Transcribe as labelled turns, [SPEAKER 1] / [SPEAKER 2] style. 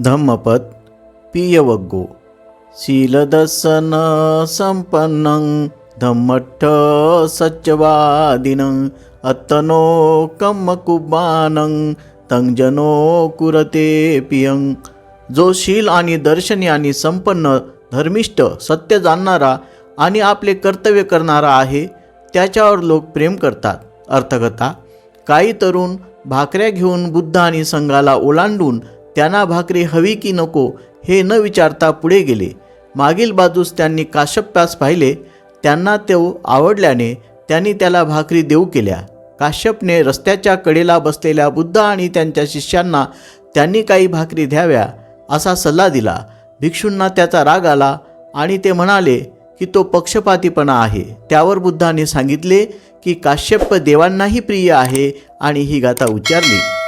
[SPEAKER 1] धम्मपद पियवग्गो। शीलदसन संपन्नं धम्मट्ठ सच्चवादिनं अत्तनो कम्मकुबानं तंजनो कुरते पियं। जो शील आणि दर्शनी आणि संपन्न धर्मिष्ठ सत्य जाणणारा आणि आपले कर्तव्य करणारा आहे त्याच्यावर लोक प्रेम करतात. अर्थकथा काही तरुण भाकऱ्या घेऊन बुद्ध आणि संघाला ओलांडून त्यांना भाकरी हवी की नको हे न विचारता पुढे गेले. मागील बाजूस त्यांनी काश्यप्यास पाहिले. त्यांना तो आवडल्याने त्यांनी त्याला भाकरी देऊ केल्या. काश्यपने रस्त्याच्या कडेला बसलेल्या बुद्ध आणि त्यांच्या शिष्यांना त्यांनी काही भाकरी द्याव्या असा सल्ला दिला. भिक्षूंना त्याचा राग आला आणि ते म्हणाले की तो पक्षपातीपणा आहे. त्यावर बुद्धाने सांगितले की काश्यप देवांनाही प्रिय आहे आणि ही गाथा उच्चारली.